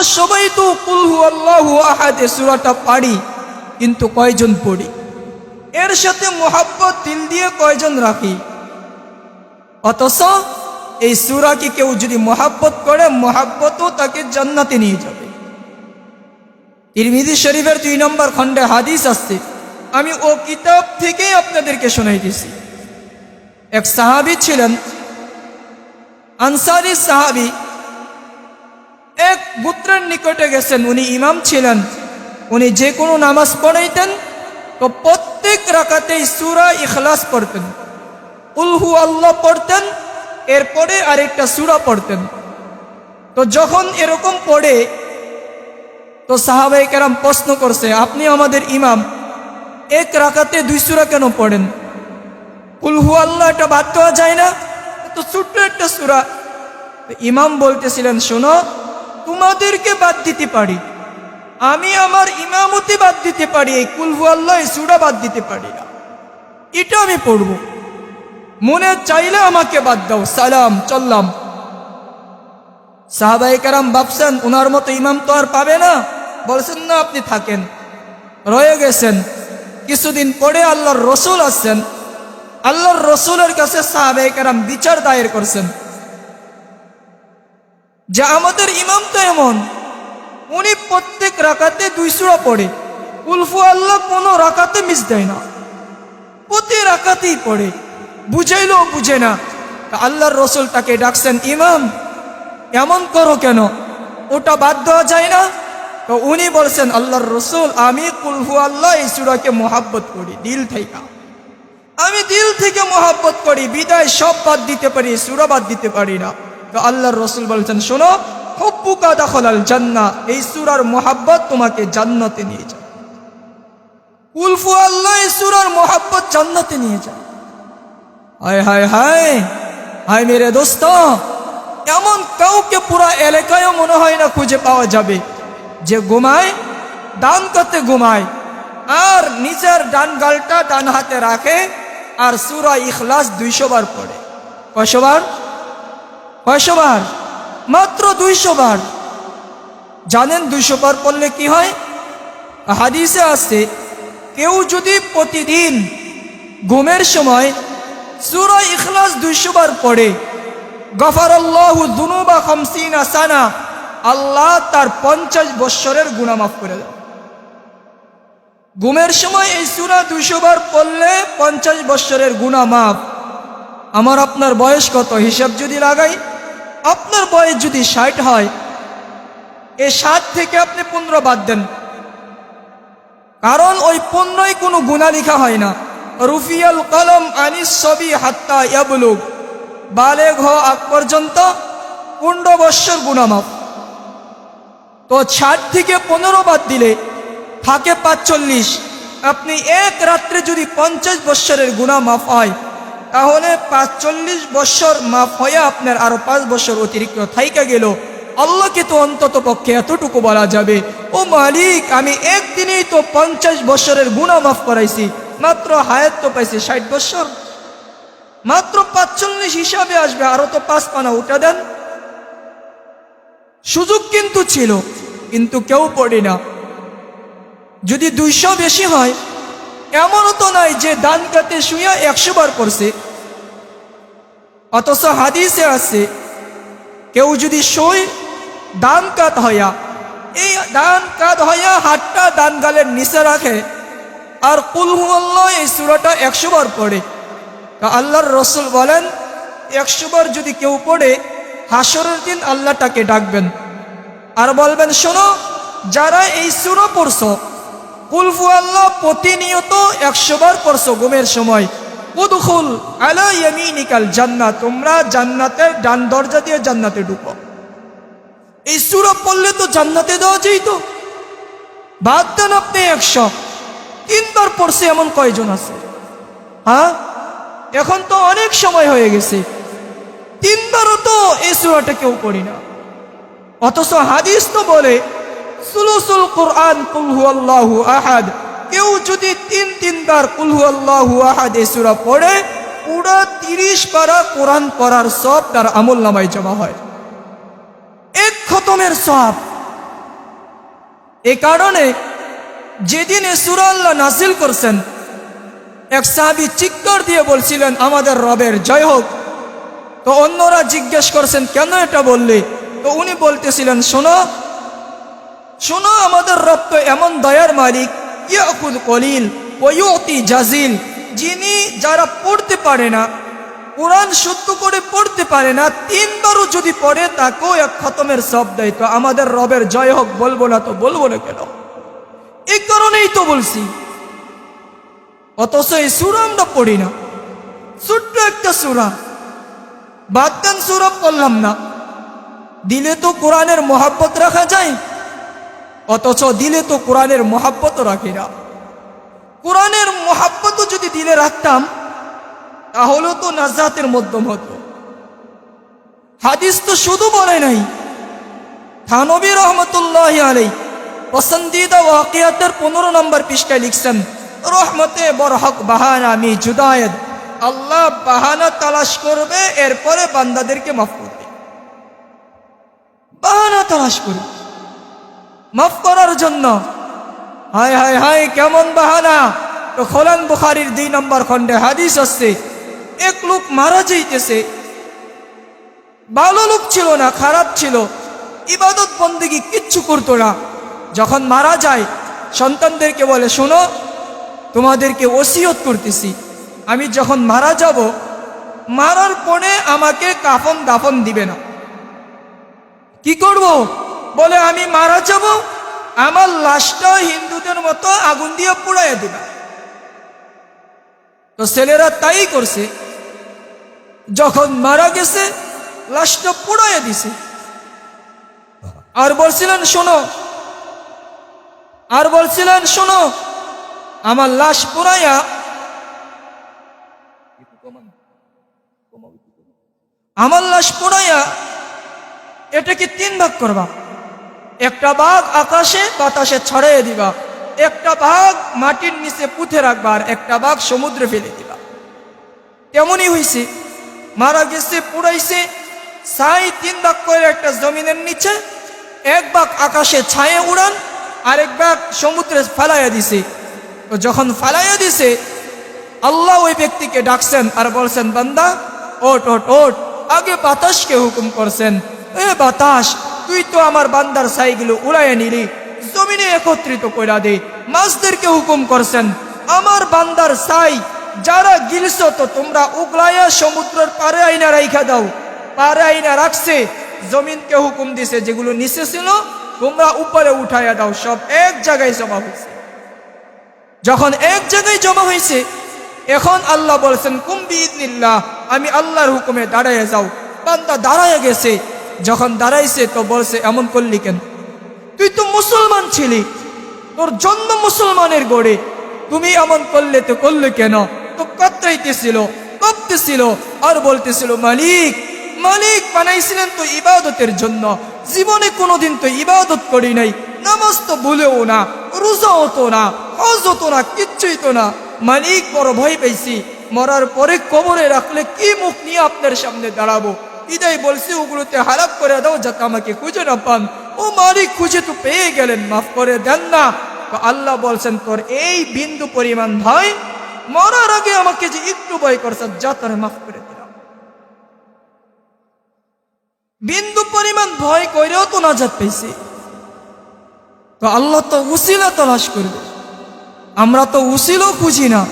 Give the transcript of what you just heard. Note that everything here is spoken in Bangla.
আমরা সবাই তো কুলহু আল্লাহু আহাদ সুরাটা পারি কিন্তু কয়জন পড়ি? এর সাথে মোহাব্বত দিল দিয়ে কয়জন রাখি? অথচ এই সুরাকে কেউ যদি মোহাব্বত করে, মোহাব্বতও তাকে জান্নাতে নিয়ে যাবে। তিরমিজি শরীফের দুই নম্বর খণ্ডে হাদিস আসছে আমি ও কিতাব থেকেই আপনাদেরকে শোনাইতেছি এক সাহাবি ছিলেন, আনসারি সাহাবি এক পুত্রের নিকটে গেছেন। উনি ইমাম ছিলেন। উনি যে কোনো নামাজ পড়াইতেন, তো প্রত্যেক রাকাতেই সুরা ইখলাস পড়তেন। উলহু আল্লাহ পড়তেন, এরপরে আরেকটা সুরা পড়তেন। তো যখন এরকম পড়ে, তো সাহাবাই কেরাম প্রশ্ন করছে, আপনি আমাদের ইমাম, এক রাকাতে দুই সুরা কেন পড়েন? উলহু আল্লাহ, এটা বাদ দেওয়া যায় না। তো ছোট্ট একটা সুরা। ইমাম বলতেছিলেন, শোনো তোমাদেরকে বাদ দিতে পারি। আমি আমার ইমামতি বাদ দিতে পারি, এই কুলহু আল্লাহ সুরা বাদ দিতে পারি না। এটা আমি পড়ব। মনে চাইলে আমাকে বাদ দাও। সালাম, চললাম। সাহাবাই কারাম ভাবছেন ওনার মতো ইমাম তো আর পাবে না। বলছেন, না, আপনি থাকেন। রয়ে গেছেন। কিছুদিন পরে আল্লাহর রসুল আসছেন। আল্লাহর রসুলের কাছে সাহাবাই কারাম বিচার দায়ের করছেন। যে আমাদের ইমাম তো এমন। উনি প্রত্যেক রাকাতে দুই সুরা পড়ে। উলফু আল্লাহ কোনো রাকাতে মিস দেয় না। প্রতি রাকাতেই পড়ে। বুঝাইলেও বুঝে না। আল্লাহর রসুল তাকে ডাকছেন, ইমাম, এমন করো কেন? ওটা বাদ দেওয়া যায় না? তো উনি বলছেন, আল্লাহর রসুল, আমি কুলহু আল্লাহ এই সুরাকে মোহাব্বত করি, দিল থেকে। আমি দিল থেকে মোহাব্বত করি, বিদায় সব বাদ দিতে পারি, সুরা বাদ দিতে পারি না। তো আল্লাহর রসুল বলছেন, শোনো, হব্বুকা দখলাল জান্না এই সুরার মোহাব্বত তোমাকে জান্নাতে নিয়ে যায়। উলফু আল্লাহ, এই সুরার মোহাব্বত জান্নাতে নিয়ে যায়। হায় হায় হায় হায় মেরে দোস্ত, এমন কাউকে পুরো এলাকায়ও মনে হয় না খুঁজে পাওয়া যাবে, যে ঘুমায়, দান করতে ঘুমায়, আর নিজের ডান গালটা ডান হাতে রাখে, আর সুরা ইখলাস দুইশো বার পড়ে। বার? কয়শো বার? মাত্র দুইশো বার। জানেন দুইশো বার পড়লে কি হয়? হাদিসে আসছে কেউ যদি প্রতিদিন ঘুমের সময় সুর ইখলাস দুইশো বার পড়ে গফার আল্লাহ দুনুবা খামসিনা সানা, আল্লাহ তার পঞ্চাশ বৎসরের গুণা মাফ করে দেয় ঘুমের সময় এই সুরা দুইশো বার পড়লে পঞ্চাশ বৎসরের গুণা মাফ। আমার আপনার বয়স কত? হিসাব যদি লাগাই। আপনার বয়স যদি ষাট হয়, এ ষাট থেকে আপনি পনেরো বাদ দেন। কারণ ওই পণ্যই কোনো গুণা লেখা হয় না। রুফিয়াল কলম আনিস সবি হাত্তা ইয়াবলুক বালে ঘ আগ পর্যন্ত পনেরো বৎসর গুণামাপ তো ষাট থেকে পনেরো বাদ দিলে থাকে পাঁচচল্লিশ। আপনি এক রাত্রে যদি পঞ্চাশ বৎসরের গুণা মাফ হয় তাহলে পাঁচচল্লিশ বৎসর মাফ হয়ে আপনার আরও পাঁচ বছর অতিরিক্ত থাইকা গেল। আল্লাহকে তো অন্তত পক্ষে এতটুকু বলা যাবে। ও মালিক, আমি একদিনেই তো পঞ্চাশ বছরের গুণা মাফ করাইছি। মাত্র হায়াত তো পাইছি ষাট বছর। মাত্র পাঁচচল্লিশ হিসাবে আসবে, আরও তো পাঁচ পানা উঠে দেন। সুযোগ কিন্তু ছিল, কিন্তু কেউ পড়ে না। যদি দুইশো বেশি হয় এমনও তো নাই যে দান কাতে শুয়ে একশো বার করছে অথচ হাদিসে আছে, কেউ যদি সই দান কাত হইয়া, এই দান কাত হইয়া হাতটা দান গালের নিচে রাখে, আর কুলহু আল্লাহ এই সুরাটা একশো বার পড়ে। তা আল্লাহর রসুল বলেন, একশো বার যদি কেউ পড়ে হাসরের দিন আল্লাহ তাকে ডাকবেন। আর বলবেন, শোনো, যারা এই সুরো পড়ছো কুলফু আল্লাহ প্রতিনিয়ত একশো বার পড়ছো ঘুমের সময়। উদখুল আলা ইয়ামিনিকাল জান্নাত তোমরা জান্নাতের ডান দরজা দিয়ে জান্নাতে ঢুকো। এই সুরা পড়লে তো জান্নাতে দেওয়া যেত বাদ দেন আপনি একশো। তিনবার পড়ছে এমন কয়জন আছে? হ্যাঁ? এখন তো অনেক সময় হয়ে গেছে। তিনবারও তো এই সুরাটা কেউ পড়ি না। অথচ হাদিস তো বলে সুলুসুল কোরআন কুলহু আল্লাহু আহাদ। কেউ যদি তিন তিনবার কুলহু আল্লাহু আহাদ এই সুরা পড়ে, পুরো তিরিশ পারা কোরআন পড়ার সব তার আমল নামায় জমা হয়। এক খতমের সব। এ কারণে যেদিন এ সুরা আল্লাহ নাসিল করছেন, এক সাহাবি চিৎকার দিয়ে বলছিলেন, আমাদের রবের জয় হোক। তো অন্যরা জিজ্ঞেস করছেন, কেন এটা বললে? তো উনি বলতেছিলেন, শোনো শোনো আমাদের রব তো এমন দয়ার মালিক, ইয়াকুল কলিল ওয়ুতি জাজিল, যিনি যারা পড়তে পারে না, কোরআন শুদ্ধ করে পড়তে পারে না, তিনবারও যদি পড়ে তাকেও এক খতমের সব দেয়। তো আমাদের রবের জয় হোক, বলব না তো বলব না কেন? এই কারণেই তো বলছি। অথচ এই সুরা আমরা পড়ি না। ছোট্ট একটা সুরা। বাদ দেন সুরা পড়লাম না। দিলে তো কোরআনের মহাব্বত রাখা যায়। অথচ দিলে তো কোরআনের মহাব্বতও রাখি না। কোরআনের মহাব্বতও যদি দিলে রাখতাম, তাহলেও তো নাজাতের মধ্যম হতো। হাদিস তো শুধু বলে নাই। থানবী রহমতুল্লাহ আলাই পসন্দিদা ওয়াকিয়াতের পনেরো নম্বর পৃষ্ঠায় লিখছেন, রহমতে বরহক বাহানা আমি জুদায়দ। আল্লাহ বাহানা তালাশ করবে, এরপরে বান্দাদেরকে মাফ করবে। বাহানা তালাশ করবে। মাফ করার জন্য। হায় হায় হায়, কেমন বাহানা। তো খোলান বুখারির দুই নম্বর খণ্ডে হাদিস আসছে, এক লোক মারা যাইতেছে। ভালো লোক ছিল না, খারাপ ছিল। ইবাদত বন্দিগি কিচ্ছু করতো না। যখন মারা যায়, সন্তানদেরকে বলে, শোনো, তোমাদেরকে ওসিয়ত করতেছি। আমি যখন মারা যাব, মারার পরে আমাকে কাফন দাফন দিবে না। কি করব? বলে, আমি মারা যাব, আমার লাশটা হিন্দুদের মতো আগুন দিয়ে পুড়াইয়া দিবা। তো ছেলেরা তাই করছে। যখন মারা গেছে, লাশটা পুড়াইয়া দিছে। আর বলছিলেন, শোনো, আর বলছিলেন, শোনো, আমার লাশ পুরাইয়া আমার লাশ পুরাইয়া এটাকে তিন ভাগ করবা? একটা ভাগ আকাশে বাতাসে ছড়াইয়ে দিবা। একটা ভাগ মাটির নিচে পুঁতে রাখবা আর একটা ভাগ সমুদ্রে ফেলে দিবা। তেমনই হয়েছে মারা গেছে, পুড়াইছে, ছাই তিন ভাগ করে একটা জমিনের নিচে, এক ভাগ আকাশে ছায়ে উড়ান, আরেক ভাগ সমুদ্রে ফেলাইয়া দিছে। তো যখন ফেলাইয়া দিছে, আল্লাহ ওই ব্যক্তিকে ডাকছেন আর বলছেন, বান্দা ওট ওট ওট আগে বাতাসকে হুকুম করছেন। এ বাতাস তুই তো আমার বান্দার ছাইগুলো উড়াইয়া নিলি, জমিনে একত্রিত কইরা দে, মাছদেরকে হুকুম করছেন, আমার বান্দার ছাই যারা গিলছ তো তোমরা উগলাইয়া সমুদ্রের পারে আইনা রাইখা দাও, পারে আইনা রাখছে, জমিনকে হুকুম দিছে, যেগুলো নিচে ছিল, তোমরা উপরে উঠাইয়া দাও, সব এক জায়গায় জমা হয়েছে যখন এক জায়গায় জমা হয়েছে এখন আল্লাহ বলছেন কুম্বি ইদনিল্লাহ আমি আল্লাহর হুকুমে দাঁড়াইয়া যাও। বান্দা দাঁড়াইয়া গেছে যখন দাঁড়াইছে তো বলছে, এমন করলি কেন? তুই তো মুসলমান ছিলি। তোর জন্ম মুসলমানের গড়ে। তুমি এমন করলে তো করলে কেন? তো কাতরাইতেছিল, কাঁপতেছিল আর বলতেছিল, মালিক মালিক বানাইছিলেন তো ইবাদতের জন্য। জীবনে কোনোদিন তো ইবাদত করি নাই। নামাজ তো ভুলেও না রোজা হতো না হজ হতো না, কিচ্ছুই তো না। মালিক বড় ভয় পেয়েছি মরার পরে কবরে রাখলে কি মুখ নিয়ে আপনার সামনে দাঁড়াবো? ইদাই বলছি, ওগুলোতে হারাপ করে দাও, যাতে আমাকে খুঁজে না পান। ও মালিক, খুঁজে তো পেয়ে গেলেন, মাফ করে দেন না। তো আল্লাহ বলছেন, তোর এই বিন্দু পরিমাণ ভয় মরার আগে আমাকে যে একটু ভয় করছে, যা তোর মাফ করে দিলাম। বিন্দু পরিমাণ ভয় করেও তো নাজাত পেয়েছি। তো আল্লাহ তো উসিলা তলাশ করবে। আমরা তো উসিলও খুঁজি না।